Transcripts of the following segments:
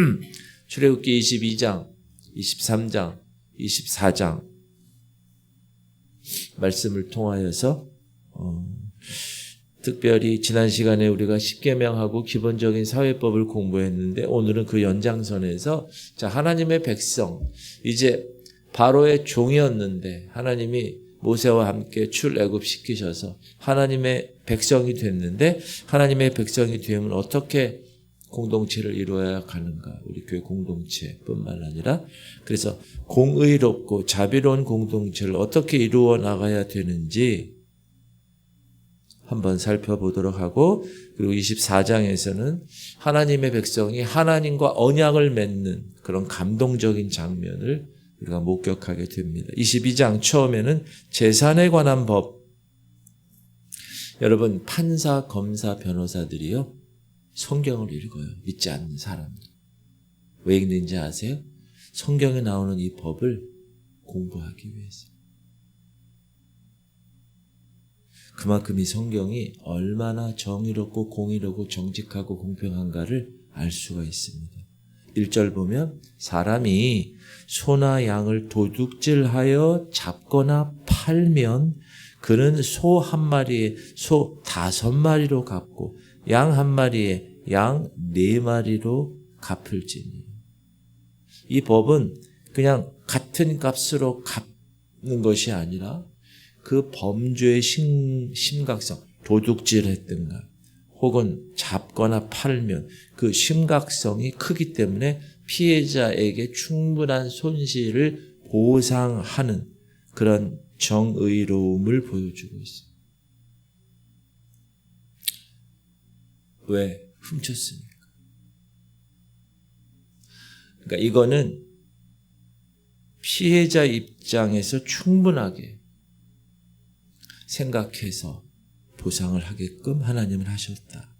출애굽기 22장, 23장, 24장 말씀을 통하여서 어, 특별히 지난 시간에 우리가 십계명하고 기본적인 사회법을 공부했는데 오늘은 그 연장선에서 자 하나님의 백성 이제 바로의 종이었는데 하나님이 모세와 함께 출애굽 시키셔서 하나님의 백성이 됐는데 하나님의 백성이 되면 어떻게 공동체를 이루어야 가는가? 우리 교회 공동체뿐만 아니라 그래서 공의롭고 자비로운 공동체를 어떻게 이루어 나가야 되는지 한번 살펴보도록 하고 그리고 24장에서는 하나님의 백성이 하나님과 언약을 맺는 그런 감동적인 장면을 우리가 목격하게 됩니다. 22장 처음에는 재산에 관한 법. 여러분 판사, 검사, 변호사들이요 성경을 읽어요. 믿지 않는 사람들. 왜 읽는지 아세요? 성경에 나오는 이 법을 공부하기 위해서. 그만큼 이 성경이 얼마나 정의롭고 공의롭고 정직하고 공평한가를 알 수가 있습니다. 1절 보면 사람이 소나 양을 도둑질하여 잡거나 팔면 그는 소 한 마리에 소 다섯 마리로 갚고 양 한 마리에 양 네 마리로 갚을지니. 이 법은 그냥 같은 값으로 갚는 것이 아니라 그 범죄의 심, 심각성, 도둑질 했든가, 혹은 잡거나 팔면 그 심각성이 크기 때문에 피해자에게 충분한 손실을 보상하는 그런 정의로움을 보여주고 있습니다. 왜? 훔쳤으니까. 그러니까 이거는 피해자 입장에서 충분하게 생각해서 보상을 하게끔 하나님을 하셨다.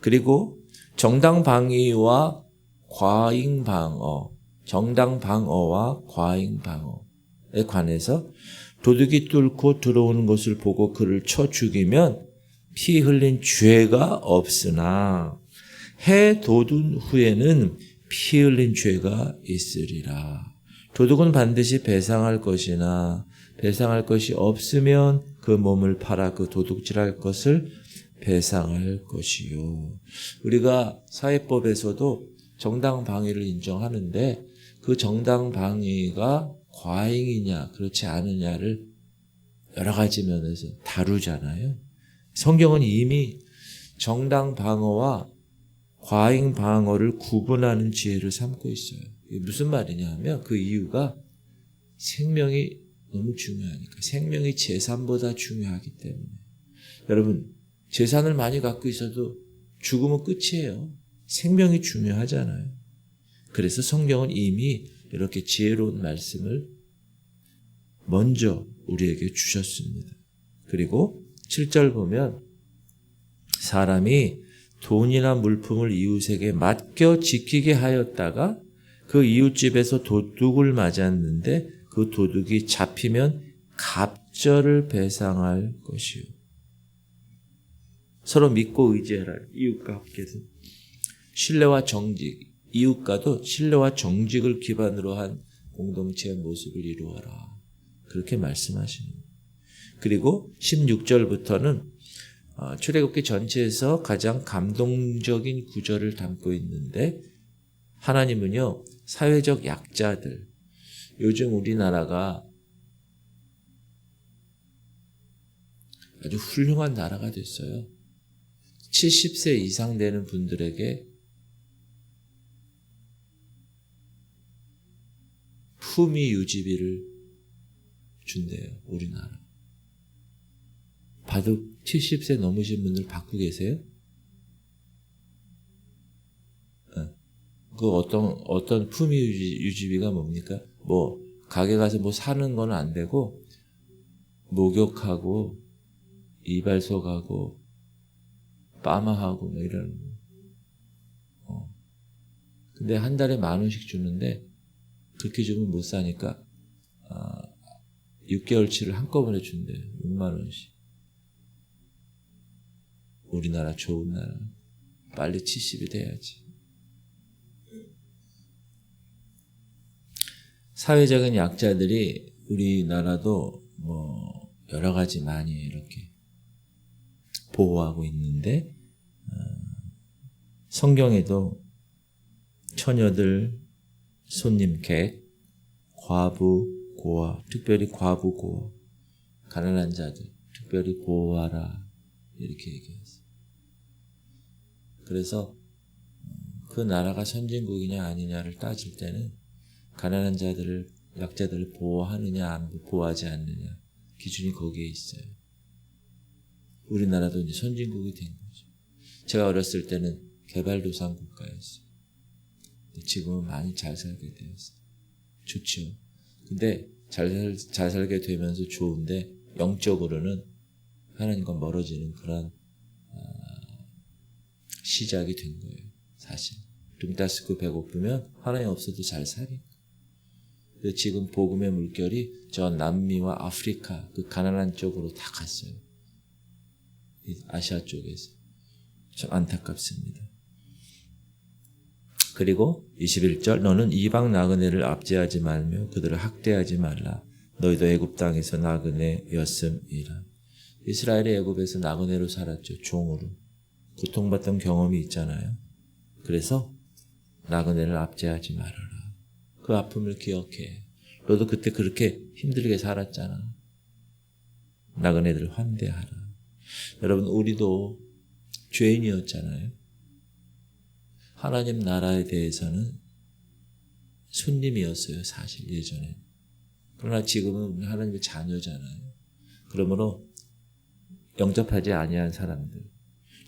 그리고 정당 방위와 과잉 방어, 정당 방어와 과잉 방어에 관해서 도둑이 뚫고 들어오는 것을 보고 그를 쳐 죽이면 피 흘린 죄가 없으나 해 돋은 후에는 피 흘린 죄가 있으리라. 도둑은 반드시 배상할 것이나 배상할 것이 없으면 그 몸을 팔아 그 도둑질할 것을 배상할 것이요. 우리가 사회법에서도 정당 방위를 인정하는데 그 정당 방위가 과잉이냐 그렇지 않느냐를 여러 가지 면에서 다루잖아요. 성경은 이미 정당 방어와 과잉 방어를 구분하는 지혜를 삼고 있어요. 무슨 말이냐 하면 그 이유가 생명이 너무 중요하니까. 생명이 재산보다 중요하기 때문에. 여러분, 재산을 많이 갖고 있어도 죽으면 끝이에요. 생명이 중요하잖아요. 그래서 성경은 이미 이렇게 지혜로운 말씀을 먼저 우리에게 주셨습니다. 그리고 7절 보면 사람이 돈이나 물품을 이웃에게 맡겨 지키게 하였다가 그 이웃집에서 도둑을 맞았는데 그 도둑이 잡히면 갑절을 배상할 것이요. 서로 믿고 의지하라. 이웃과 함께서 신뢰와 정직, 이웃과도 신뢰와 정직을 기반으로 한 공동체의 모습을 이루어라. 그렇게 말씀하시는 그리고 16절부터는 어, 출애굽기 전체에서 가장 감동적인 구절을 담고 있는데 하나님은요 사회적 약자들 요즘 우리나라가 아주 훌륭한 나라가 됐어요. 70세 이상 되는 분들에게 품위 유지비를 준대요, 우리나라. 바둑 70세 넘으신 분들 받고 계세요? 어. 그 어떤, 어떤 품위 유지, 비가 뭡니까? 뭐, 가게 가서 뭐 사는 건 안 되고, 목욕하고, 이발소 가고, 빠마하고, 뭐 이런. 어. 근데 한 달에 만 원씩 주는데, 그렇게 주면 못 사니까, 아, 6개월치를 한꺼번에 준대요. 6만 원씩. 우리나라 좋은 나라. 빨리 70이 돼야지. 사회적인 약자들이 우리나라도 뭐 여러 가지 많이 이렇게 보호하고 있는데 어, 성경에도 처녀들, 손님, 객, 과부, 고아, 특별히 과부, 고아, 가난한 자들, 특별히 보호하라 이렇게 얘기했어요. 그래서 그 나라가 선진국이냐 아니냐를 따질 때는 가난한 자들을 약자들을 보호하느냐 안 보호하지 않느냐 기준이 거기에 있어요. 우리나라도 이제 선진국이 된 거죠. 제가 어렸을 때는 개발도상 국가였어요. 지금은 많이 잘 살게 되었어요. 좋죠. 근데 잘, 살, 잘 살게 되면서 좋은데 영적으로는 하나님과 멀어지는 그런 아, 시작이 된 거예요. 사실 dum 따스고 배고프면 하나님 없어도 잘 살이. 지금 복음의 물결이 저 남미와 아프리카 그 가난한 쪽으로 다 갔어요. 아시아 쪽에서 참 안타깝습니다. 그리고 21절 너는 이방 나그네를 압제하지 말며 그들을 학대하지 말라. 너희도 애굽 땅에서 나그네였음이라. 이스라엘의 애굽에서 나그네로 살았죠. 종으로. 고통받던 경험이 있잖아요. 그래서 나그네를 압제하지 말아라. 그 아픔을 기억해. 너도 그때 그렇게 힘들게 살았잖아. 나그네들을 환대하라. 여러분 우리도 죄인이었잖아요. 하나님 나라에 대해서는 손님이었어요. 사실 예전에. 그러나 지금은 하나님의 자녀잖아요. 그러므로 영접하지 아니한 사람들,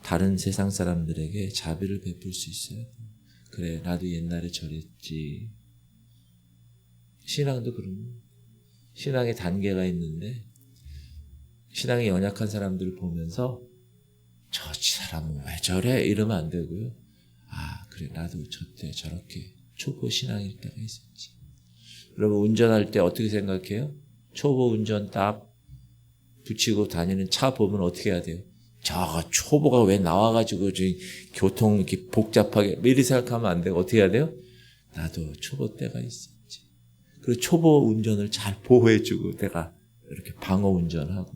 다른 세상 사람들에게 자비를 베풀 수 있어요. 그래, 나도 옛날에 저랬지. 신앙도 그런 신앙의 단계가 있는데 신앙이 연약한 사람들을 보면서 저 사람은 왜 저래 이러면 안 되고요. 아 그래 나도 저 때 저렇게 초보 신앙일 때가 있었지. 여러분 운전할 때 어떻게 생각해요? 초보 운전 딱 붙이고 다니는 차 보면 어떻게 해야 돼요? 저 초보가 왜 나와가지고 저 교통 이렇게 복잡하게 미리 생각하면 안 되고 어떻게 해야 돼요? 나도 초보 때가 있었지. 그리고 초보 운전을 잘 보호해주고 내가 이렇게 방어 운전하고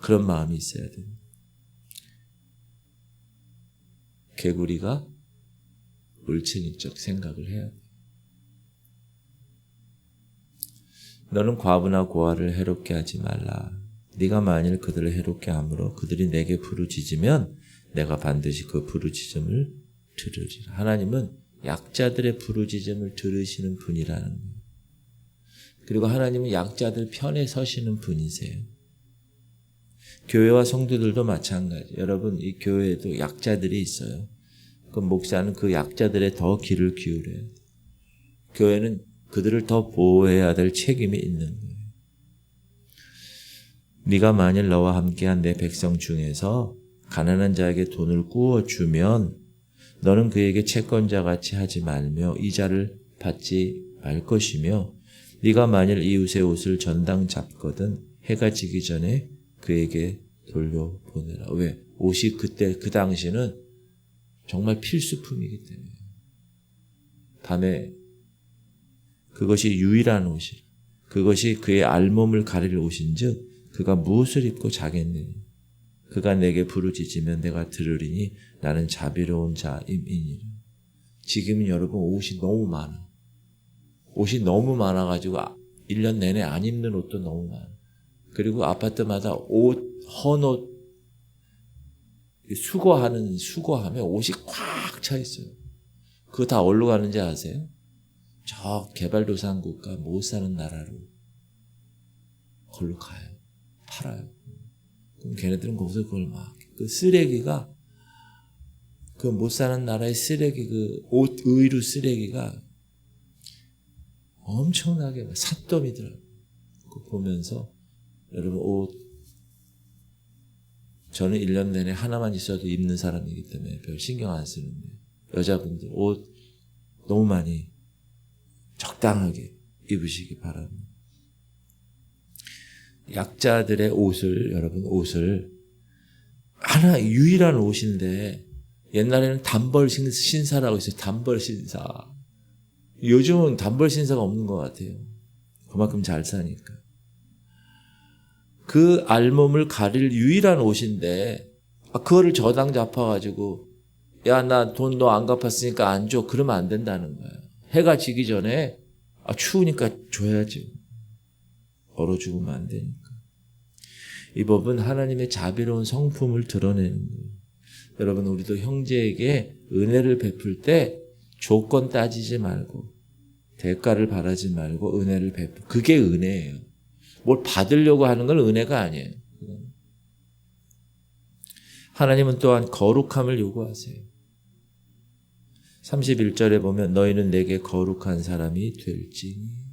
그런 마음이 있어야 돼요. 개구리가 울챙이적 생각을 해야 돼. 너는 과부나 고아를 해롭게 하지 말라. 네가 만일 그들을 해롭게 함으로 그들이 내게 부르짖으면 내가 반드시 그 부르짖음을 들으리라. 하나님은 약자들의 부르짖음을 들으시는 분이라는 거예요. 그리고 하나님은 약자들 편에 서시는 분이세요. 교회와 성도들도 마찬가지. 여러분, 이 교회에도 약자들이 있어요. 그 목사는 그 약자들의 더 귀를 기울여요. 교회는 그들을 더 보호해야 될 책임이 있는 거예요. 네가 만일 너와 함께한 내 백성 중에서 가난한 자에게 돈을 구워 주면 너는 그에게 채권자 같이 하지 말며 이자를 받지 말 것이며 네가 만일 이웃의 옷을 전당 잡거든 해가 지기 전에 그에게 돌려보내라. 왜? 옷이 그때 그 당시는 정말 필수품이기 때문에 밤에 그것이 유일한 옷이 그것이 그의 알몸을 가릴 옷인즉 그가 무엇을 입고 자겠느냐 그가 내게 부르짖으면 내가 들으리니 나는 자비로운 자임이니라 지금은 여러분 옷이 너무 많아 옷이 너무 많아가지고 1년 내내 안 입는 옷도 너무 많아 그리고 아파트마다 옷, 헌옷 수거하는 수거하면 옷이 꽉 차 있어요. 그거 다 어디로 가는지 아세요? 저 개발도상국가 못 사는 나라로 걸로 가요. 팔아요. 그럼 걔네들은 거기서 그걸 막 그 쓰레기가 그 못 사는 나라의 쓰레기 그 옷 의류 쓰레기가 엄청나게 삿덤이더라고. 그 보면서 여러분 옷 저는 1년 내내 하나만 있어도 입는 사람이기 때문에 별 신경 안 쓰는데 여자분들 옷 너무 많이 적당하게 입으시기 바랍니다. 약자들의 옷을 여러분 옷을 하나 유일한 옷인데 옛날에는 단벌 신사라고 있어요. 단벌 신사. 요즘은 단벌 신사가 없는 것 같아요. 그만큼 잘 사니까. 그 알몸을 가릴 유일한 옷인데 아, 그거를 저당 잡아가지고 야 나 돈 너 안 갚았으니까 안 줘. 그러면 안 된다는 거야. 해가 지기 전에 아, 추우니까 줘야지. 얼어 죽으면 안 되니까. 이 법은 하나님의 자비로운 성품을 드러내는 거예요. 여러분 우리도 형제에게 은혜를 베풀 때 조건 따지지 말고 대가를 바라지 말고 은혜를 베풀 그게 은혜예요. 뭘 받으려고 하는 건 은혜가 아니에요. 하나님은 또한 거룩함을 요구하세요. 31절에 보면 너희는 내게 거룩한 사람이 될지니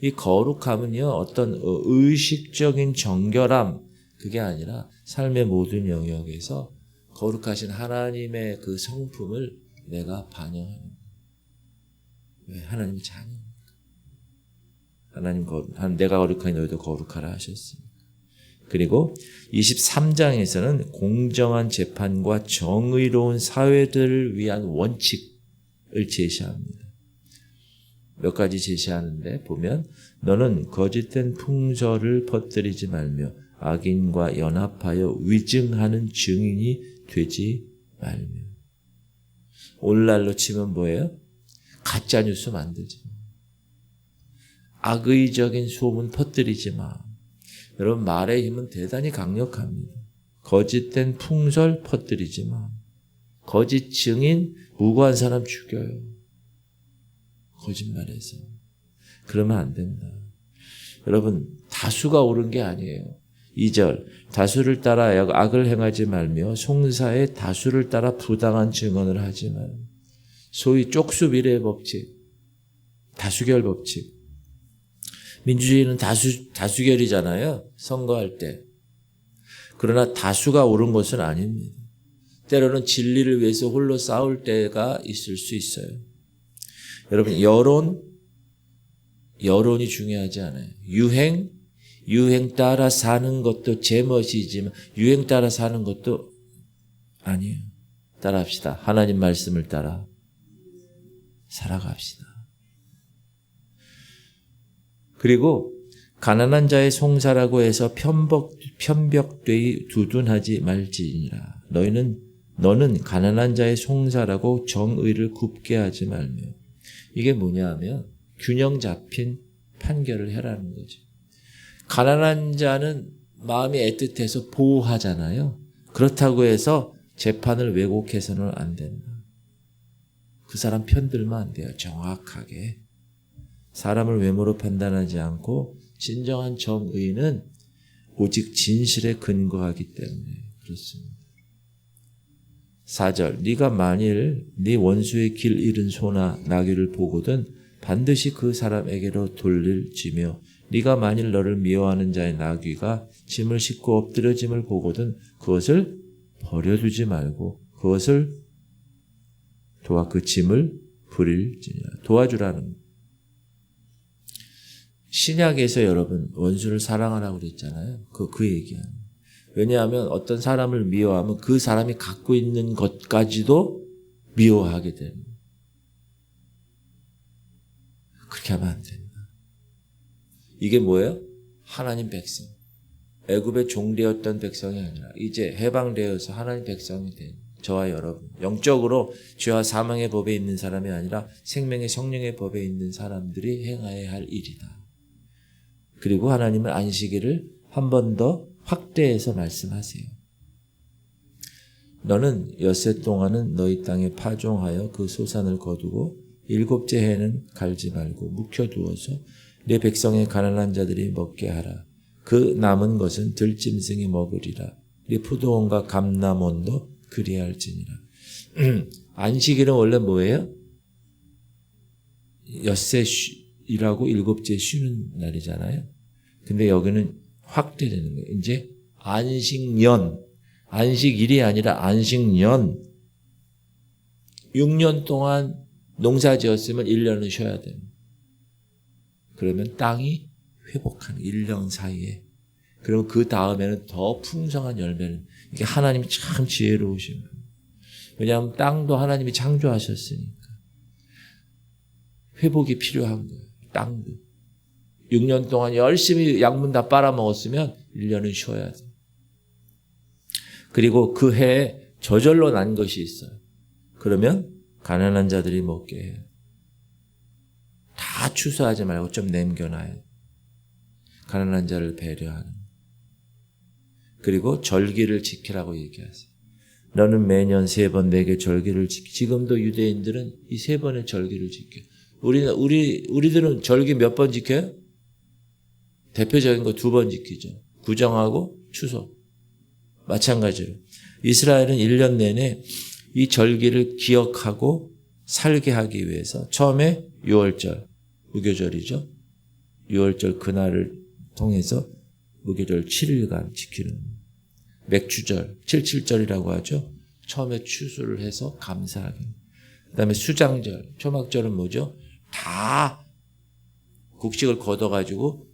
이 거룩함은요 어떤 의식적인 정결함 그게 아니라 삶의 모든 영역에서 거룩하신 하나님의 그 성품을 내가 반영하는 왜 하나님 자녀니까 하나님 거 내가 거룩하니 너희도 거룩하라 하셨습니다. 그리고 23장에서는 공정한 재판과 정의로운 사회들을 위한 원칙을 제시합니다. 몇 가지 제시하는데 보면 너는 거짓된 풍설을 퍼뜨리지 말며 악인과 연합하여 위증하는 증인이 되지 말며 오늘날로 치면 뭐예요? 가짜 뉴스 만들지 마. 악의적인 소문 퍼뜨리지 마. 여러분 말의 힘은 대단히 강력합니다. 거짓된 풍설 퍼뜨리지 마. 거짓 증인 무고한 사람 죽여요. 거짓말해서. 그러면 안 된다. 여러분 다수가 옳은 게 아니에요. 2절 다수를 따라 악을 행하지 말며 송사의 다수를 따라 부당한 증언을 하지 말. 소위 쪽수 비례 법칙, 다수결 법칙. 민주주의는 다수 다수결이잖아요. 선거할 때. 그러나 다수가 옳은 것은 아닙니다. 때로는 진리를 위해서 홀로 싸울 때가 있을 수 있어요. 여러분 여론 여론이 중요하지 않아요. 유행 유행 따라 사는 것도 제멋이지만 유행 따라 사는 것도 아니에요. 따라합시다. 하나님 말씀을 따라 살아갑시다. 그리고 가난한 자의 송사라고 해서 편벽 편벽되이 두둔하지 말지니라. 너희는 너는 가난한 자의 송사라고 정의를 굽게 하지 말며 이게 뭐냐 하면 균형 잡힌 판결을 해라는 거죠. 가난한 자는 마음이 애틋해서 보호하잖아요. 그렇다고 해서 재판을 왜곡해서는 안 된다. 그 사람 편들면 안 돼요. 정확하게. 사람을 외모로 판단하지 않고 진정한 정의는 오직 진실에 근거하기 때문에 그렇습니다. 4절 네가 만일 네 원수의 길 잃은 소나 나귀를 보거든 반드시 그 사람에게로 돌릴 지며 네가 만일 너를 미워하는 자의 나귀가 짐을 싣고 엎드려짐을 보거든 그것을 버려두지 말고 그것을 도와 그 짐을 부릴지니라 도와주라는 신약에서 여러분 원수를 사랑하라고 그랬잖아요. 그, 그 얘기하는. 왜냐하면 어떤 사람을 미워하면 그 사람이 갖고 있는 것까지도 미워하게 됩니다. 그렇게 하면 안 된다. 이게 뭐예요? 하나님 백성. 애굽의 종되었던 백성이 아니라 이제 해방되어서 하나님 백성이 된 저와 여러분. 영적으로 죄와 사망의 법에 있는 사람이 아니라 생명의 성령의 법에 있는 사람들이 행해야 할 일이다. 그리고 하나님은 안식일을 한 번 더 확대해서 말씀하세요. 너는 엿새 동안은 너희 땅에 파종하여 그 소산을 거두고 일곱째 해는 갈지 말고 묵혀두어서 내 백성의 가난한 자들이 먹게 하라. 그 남은 것은 들짐승이 먹으리라. 네 포도원과 감남원도 그리할지니라. 안식일은 원래 뭐예요? 엿새일하고 일곱째 쉬는 날이잖아요. 근데 여기는 확대되는 거예요. 이제 안식년, 안식일이 아니라 안식년. 6년 동안 농사 지었으면 1년은 쉬어야 돼요. 그러면 땅이 회복하는 1년 사이에. 그러면 그 다음에는 더 풍성한 열매는 이게 하나님이 참 지혜로우신 거예요. 왜냐하면 땅도 하나님이 창조하셨으니까. 회복이 필요한 거예요. 땅도. 6년 동안 열심히 약문 다 빨아먹었으면 1년은 쉬어야 돼. 그리고 그 해에 저절로 난 것이 있어요. 그러면 가난한 자들이 먹게 해요. 다 추수하지 말고 좀 남겨놔요. 가난한 자를 배려하는. 그리고 절기를 지키라고 얘기하세요. 너는 매년 세 번 내게 절기를 지키. 지금도 유대인들은 이 세 번의 절기를 지켜. 우리는 우리 우리들은 절기 몇 번 지켜요? 대표적인 거 두 번 지키죠. 구정하고 추석. 마찬가지로 이스라엘은 1년 내내 이 절기를 기억하고 살게 하기 위해서 처음에 6월절 무교절이죠. 6월절 그날을 통해서 무교절 7일간 지키는 맥주절 77절이라고 하죠. 처음에 추수를 해서 감사하게. 그다음에 수장절 초막절은 뭐죠? 다 곡식을 걷어가지고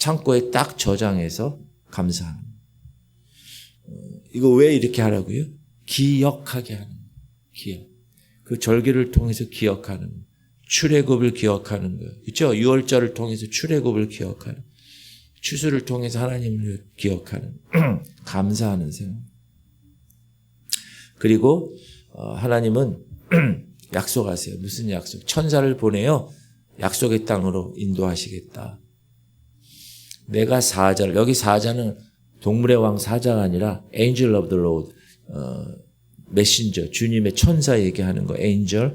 창고에 딱 저장해서 감사하는. 이거 왜 이렇게 하라고요? 기억하게 하는. 기억. 그 절기를 통해서 기억하는 출애굽을 기억하는 거예요. 그렇죠? 6월절을 통해서 출애굽을 기억하는 추수를 통해서 하나님을 기억하는 감사하는 생각. 그리고 어, 하나님은 약속하세요. 무슨 약속? 천사를 보내요. 약속의 땅으로 인도하시겠다. 내가 사자를 여기 사자는 동물의 왕 사자가 아니라 angel of the Lord 어, 메신저 주님의 천사 얘기하는 거 angel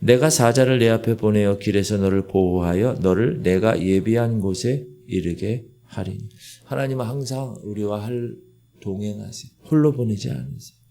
내가 사자를 내 앞에 보내어 길에서 너를 보호하여 너를 내가 예비한 곳에 이르게 하리니 하나님은 항상 우리와 할 동행하세요. 홀로 보내지 않으세요.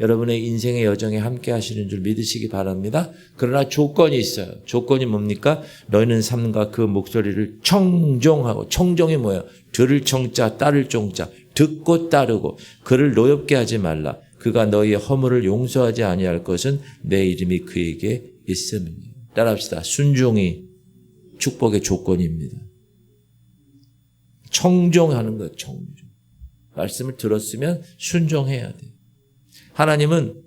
여러분의 인생의 여정에 함께 하시는 줄 믿으시기 바랍니다. 그러나 조건이 있어요. 조건이 뭡니까? 너희는 삶과 그 목소리를 청종하고 청종이 뭐예요? 들을 청자 따를 종자 듣고 따르고 그를 노엽게 하지 말라. 그가 너희의 허물을 용서하지 아니할 것은 내 이름이 그에게 있음이니. 따라합시다. 순종이 축복의 조건입니다. 청종하는 것, 청종. 말씀을 들었으면 순종해야 돼. 하나님은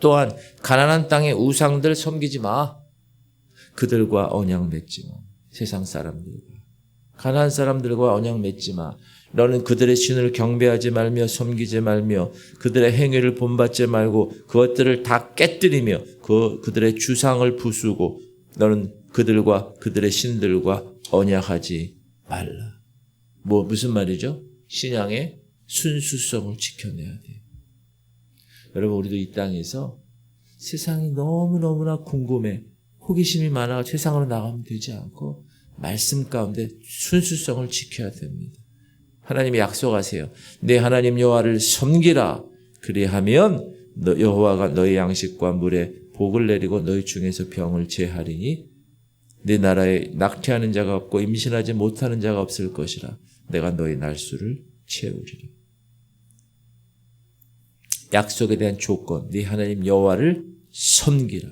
또한 가난한 땅의 우상들 섬기지 마. 그들과 언약 맺지 마. 세상 사람들과. 가난한 사람들과 언약 맺지 마. 너는 그들의 신을 경배하지 말며 섬기지 말며 그들의 행위를 본받지 말고 그것들을 다 깨뜨리며 그 그들의 주상을 부수고 너는 그들과 그들의 신들과 언약하지 말라. 뭐 무슨 말이죠? 신앙의 순수성을 지켜내야 돼. 여러분 우리도 이 땅에서 세상이 너무 너무나 궁금해. 호기심이 많아 세상으로 나가면 되지 않고 말씀 가운데 순수성을 지켜야 됩니다. 하나님이 약속하세요. 내 하나님 여호와를 섬기라. 그리하면 여호와가 너희 양식과 물에 복을 내리고 너희 중에서 병을 제하리니 내 나라에 낙태하는 자가 없고 임신하지 못하는 자가 없을 것이라. 내가 너희 날수를 채우리라. 약속에 대한 조건, 네 하나님 여호와를 섬기라.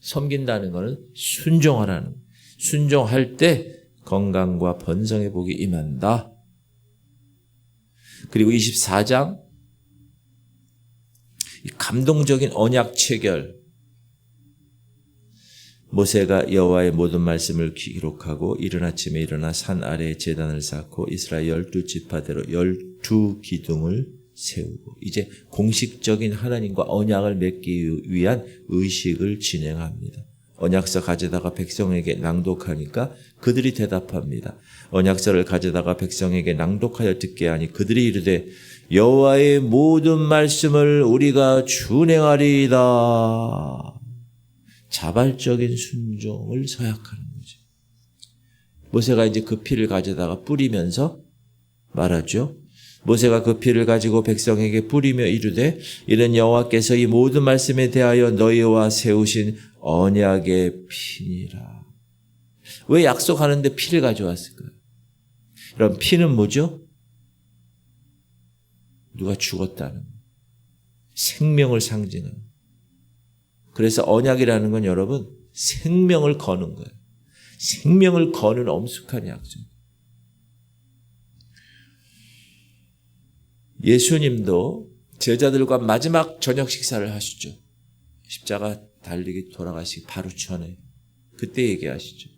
섬긴다는 것은 순종하라는. 순종할 때 건강과 번성의 복이 임한다. 그리고 24장 감동적인 언약 체결. 모세가 여호와의 모든 말씀을 기록하고 이른 아침에 일어나 산 아래에 제단을 쌓고 이스라엘 열두 지파대로 열두 기둥을 세우고 이제 공식적인 하나님과 언약을 맺기 위한 의식을 진행합니다. 언약서 가져다가 백성에게 낭독하니까 그들이 대답합니다. 언약서를 가져다가 백성에게 낭독하여 듣게 하니 그들이 이르되 여호와의 모든 말씀을 우리가 준행하리이다. 자발적인 순종을 서약하는 거죠. 모세가 이제 그 피를 가져다가 뿌리면서 말하죠. 모세가 그 피를 가지고 백성에게 뿌리며 이르되 이는 여호와께서 이 모든 말씀에 대하여 너희와 세우신 언약의 피니라. 왜 약속하는데 피를 가져왔을까요? 그럼 피는 뭐죠? 누가 죽었다는 생명을 상징하는 그래서 언약이라는 건 여러분 생명을 거는 거예요. 생명을 거는 엄숙한 약속. 예수님도 제자들과 마지막 저녁 식사를 하시죠. 십자가 달리기 돌아가시기 바로 전에 그때 얘기하시죠.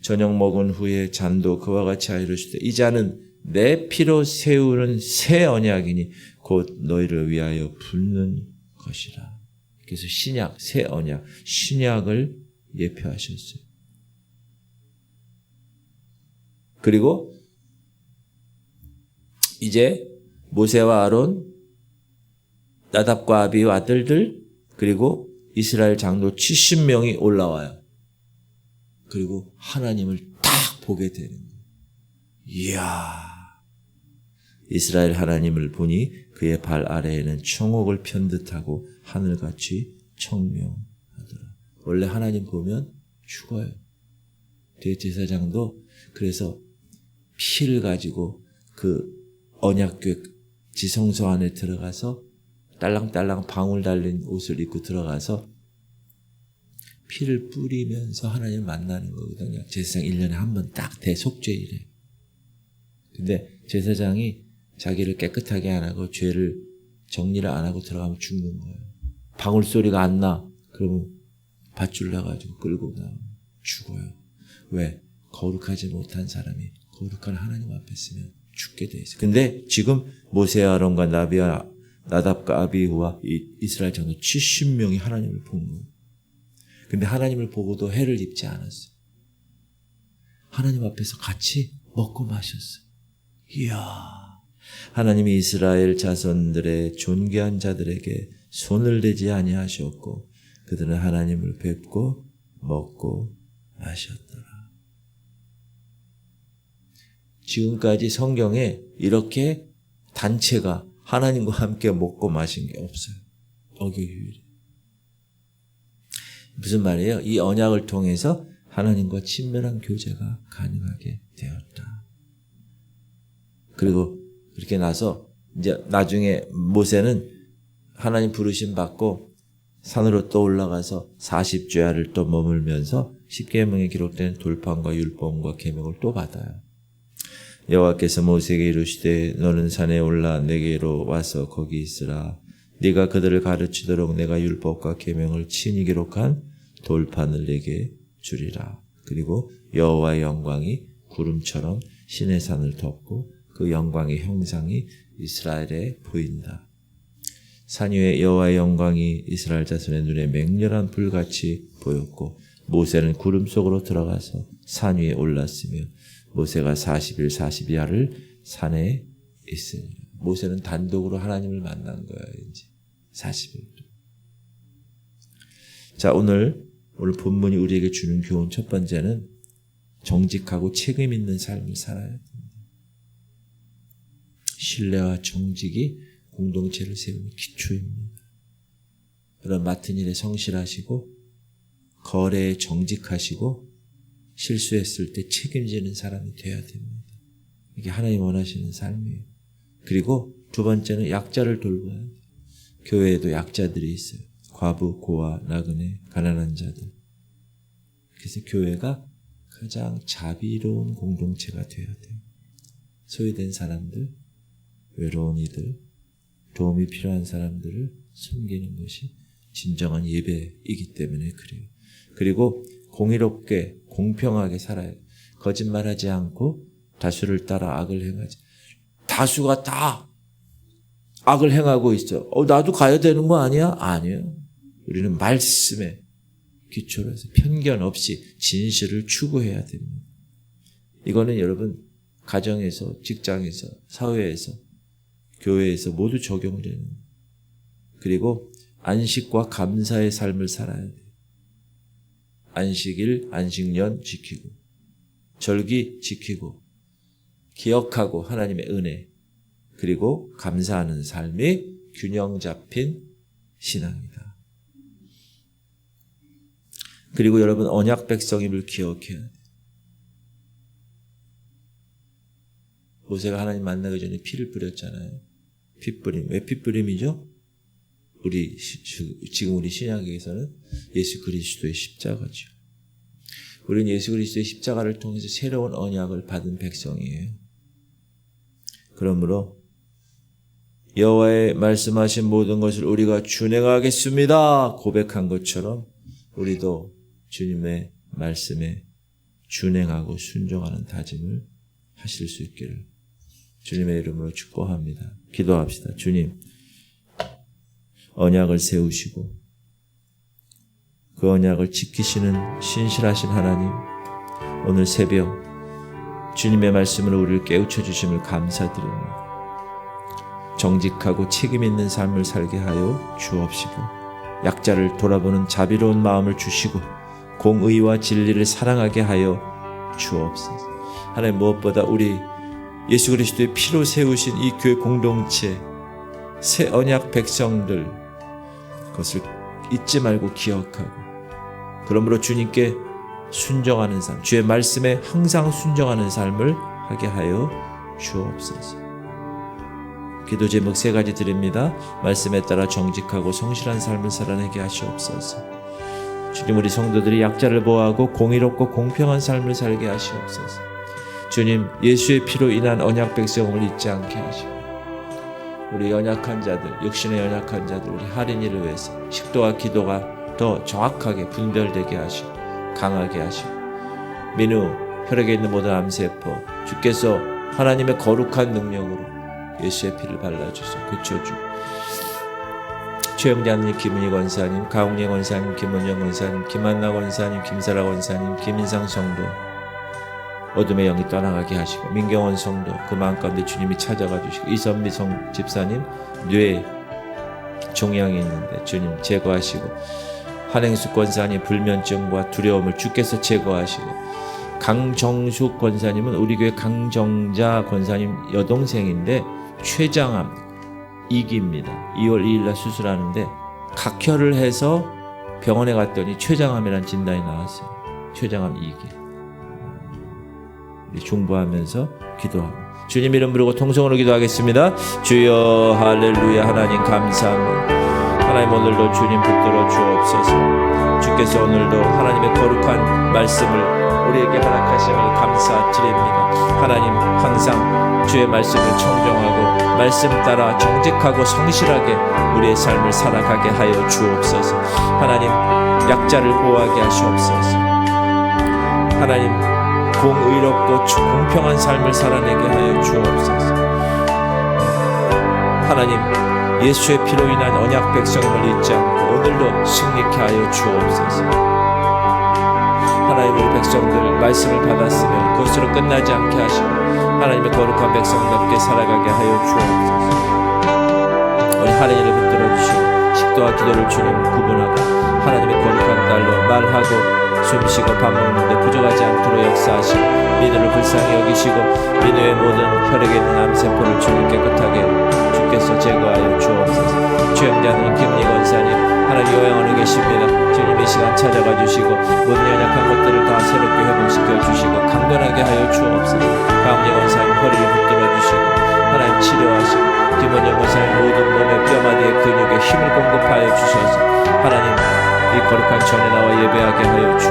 저녁 먹은 후에 잔도 그와 같이 하이르시되 이 잔은 내 피로 세우는 새 언약이니 곧 너희를 위하여 붓는 것이라. 그래서 신약, 새 언약, 신약을 예표하셨어요. 그리고 이제 모세와 아론, 나답과 아비의 아들들, 그리고 이스라엘 장로 70명이 올라와요. 그리고 하나님을 딱 보게 되는 거예요. 이야. 이스라엘 하나님을 보니 그의 발 아래에는 청옥을 편 듯하고 하늘같이 청명하더라. 원래 하나님 보면 죽어요. 대제사장도 그래서 피를 가지고 그 언약궤 지성소 안에 들어가서 딸랑딸랑 방울 달린 옷을 입고 들어가서 피를 뿌리면서 하나님 만나는 거거든요. 제사장 1년에 한 번 딱 대속죄이래. 근데 제사장이 자기를 깨끗하게 안 하고 죄를 정리를 안 하고 들어가면 죽는 거예요. 방울 소리가 안 나. 그러면 밧줄 나가지고 끌고 나 죽어요. 왜? 거룩하지 못한 사람이 거룩한 하나님 앞에 있으면 죽게 돼 있어요. 근데 지금 모세 아론과 나비와 나답과 아비후와 이스라엘 전도 70명이 하나님을 본 거예요. 근데 하나님을 보고도 해를 입지 않았어요. 하나님 앞에서 같이 먹고 마셨어요. 이야. 하나님이 이스라엘 자손들의 존귀한 자들에게 손을 대지 아니하셨고 그들은 하나님을 뵙고 먹고 마셨더라. 지금까지 성경에 이렇게 단체가 하나님과 함께 먹고 마신 게 없어요. 어기 유일해. 무슨 말이에요? 이 언약을 통해서 하나님과 친밀한 교제가 가능하게 되었다. 그리고 그렇게 나서 이제 나중에 모세는 하나님 부르심 받고 산으로 또 올라가서 40죄야를 또 머물면서 십계명에 기록된 돌판과 율법과 계명을 또 받아요. 여호와께서 모세에게 이르시되 너는 산에 올라 내게로 와서 거기 있으라 네가 그들을 가르치도록 내가 율법과 계명을 친히 기록한 돌판을 내게 주리라. 그리고 여호와의 영광이 구름처럼 신의 산을 덮고 그 영광의 형상이 이스라엘에 보인다. 산 위에 여호와의 영광이 이스라엘 자손의 눈에 맹렬한 불같이 보였고 모세는 구름 속으로 들어가서 산 위에 올랐으며 모세가 40일 40야를 산에 있으니 모세는 단독으로 하나님을 만난 거야 이제 40일. 자 오늘 오늘 본문이 우리에게 주는 교훈 첫 번째는 정직하고 책임 있는 삶을 살아야 됩니다. 신뢰와 정직이 공동체를 세우는 기초입니다. 그런 맡은 일에 성실하시고 거래에 정직하시고 실수했을 때 책임지는 사람이 되어야 됩니다. 이게 하나님 원하시는 삶이에요. 그리고 두 번째는 약자를 돌봐야 돼요. 교회에도 약자들이 있어요. 과부, 고아, 나그네, 가난한 자들. 그래서 교회가 가장 자비로운 공동체가 되어야 돼요. 소외된 사람들, 외로운 이들, 도움이 필요한 사람들을 섬기는 것이 진정한 예배이기 때문에 그래요. 그리고 공의롭게 공평하게 살아야 돼. 거짓말하지 않고 다수를 따라 악을 행하지. 다수가 다 악을 행하고 있어. 어, 나도 가야 되는 거 아니야? 아니에요. 우리는 말씀에 기초로 해서 편견 없이 진실을 추구해야 됩니다. 이거는 여러분 가정에서, 직장에서, 사회에서 교회에서 모두 적용되는 그리고 안식과 감사의 삶을 살아야 돼. 안식일, 안식년 지키고 절기 지키고 기억하고 하나님의 은혜 그리고 감사하는 삶이 균형 잡힌 신앙이다. 그리고 여러분 언약 백성임을 기억해야 돼. 모세가 하나님 만나기 전에 피를 뿌렸잖아요. 핏뿌림. 왜 핏뿌림이죠? 우리 지금 우리 신약에서는 예수 그리스도의 십자가죠. 우리는 예수 그리스도의 십자가를 통해서 새로운 언약을 받은 백성이에요. 그러므로 여호와의 말씀하신 모든 것을 우리가 준행하겠습니다. 고백한 것처럼 우리도 주님의 말씀에 준행하고 순종하는 다짐을 하실 수 있기를 주님의 이름으로 축복합니다. 기도합시다. 주님, 언약을 세우시고 그 언약을 지키시는 신실하신 하나님, 오늘 새벽 주님의 말씀으로 우리를 깨우쳐 주심을 감사드립니다. 정직하고 책임 있는 삶을 살게 하여 주옵시고 약자를 돌아보는 자비로운 마음을 주시고 공의와 진리를 사랑하게 하여 주옵소서. 하나님 무엇보다 우리 예수 그리스도의 피로 세우신 이 교회 공동체 새 언약 백성들 그 것을 잊지 말고 기억하고 그러므로 주님께 순종하는 삶, 주의 말씀에 항상 순종하는 삶을 하게 하여 주옵소서. 기도 제목 세 가지 드립니다. 말씀에 따라 정직하고 성실한 삶을 살아내게 하시옵소서. 주님 우리 성도들이 약자를 보호하고 공의롭고 공평한 삶을 살게 하시옵소서. 주님 예수의 피로 인한 언약 백성을 잊지 않게 하시고 우리 연약한 자들, 육신의 연약한 자들, 우리 할인이를 위해서 식도와 기도가 더 정확하게 분별되게 하시고 강하게 하시고 민우 혈액에 있는 모든 암세포 주께서 하나님의 거룩한 능력으로 예수의 피를 발라주소 그쳐주. 최영자님, 김은희 권사님, 가웅예 권사님, 김은영 권사님, 김한나 권사님, 김사라 권사님, 김인상 성도 어둠의 영이 떠나가게 하시고 민경원 성도 그 마음 가운데 주님이 찾아가 주시고 이선미 성 집사님 뇌 종양이 있는데 주님 제거하시고 한행숙 권사님 불면증과 두려움을 주께서 제거하시고 강정숙 권사님은 우리 교회 강정자 권사님 여동생인데 췌장암 2기입니다. 2월 2일 날 수술하는데 각혈을 해서 병원에 갔더니 췌장암이라는 진단이 나왔어요. 췌장암 2기. 중보하면서 기도하고 주님 이름 부르고 통성으로 기도하겠습니다. 주여 할렐루야 하나님 감사합니다. 하나님 오늘도 주님 붙들어 주옵소서. 주께서 오늘도 하나님의 거룩한 말씀을 우리에게 허락하심을 감사드립니다. 하나님 항상 주의 말씀을 청정하고 말씀 따라 정직하고 성실하게 우리의 삶을 살아가게 하여 주옵소서. 하나님 약자를 보호하게 하시옵소서. 하나님 공의롭고 공평한 삶을 살아내게 하여 주옵소서. 하나님 예수의 피로 인한 언약 백성을 잊지 않고 오늘도 승리케 하여 주옵소서. 하나님 우리 백성들 말씀을 받았으면 그것으로 끝나지 않게 하시고 하나님의 거룩한 백성답게 살아가게 하여 주옵소서. 우리 하나님을 붙들어 주시고 식도와 기도를 주님 구분하고 하나님의 거룩한 딸로 말하고 숨쉬고 밥 먹는데 부족하지 않도록 역사하시고 민우를 불쌍히 여기시고 민우의 모든 혈액에 있는 암세포를 주님 깨끗하게 주께서 제거하여 주옵소서. 주영자는 김리 권사님 하나님 요양원에 계십니다. 주님 이 시간 찾아가 주시고 모든 연약한 것들을 다 새롭게 회복시켜 주시고 강건하게 하여 주옵소서. 강리 권사님 허리를 붙들어 주시고 하나님 치료하시고 김원영 권사님 모든 몸의 뼈마디의 근육에 힘을 공급하여 주셔서. 하나님 이 거룩한 전에 나와 예배하게 하여 주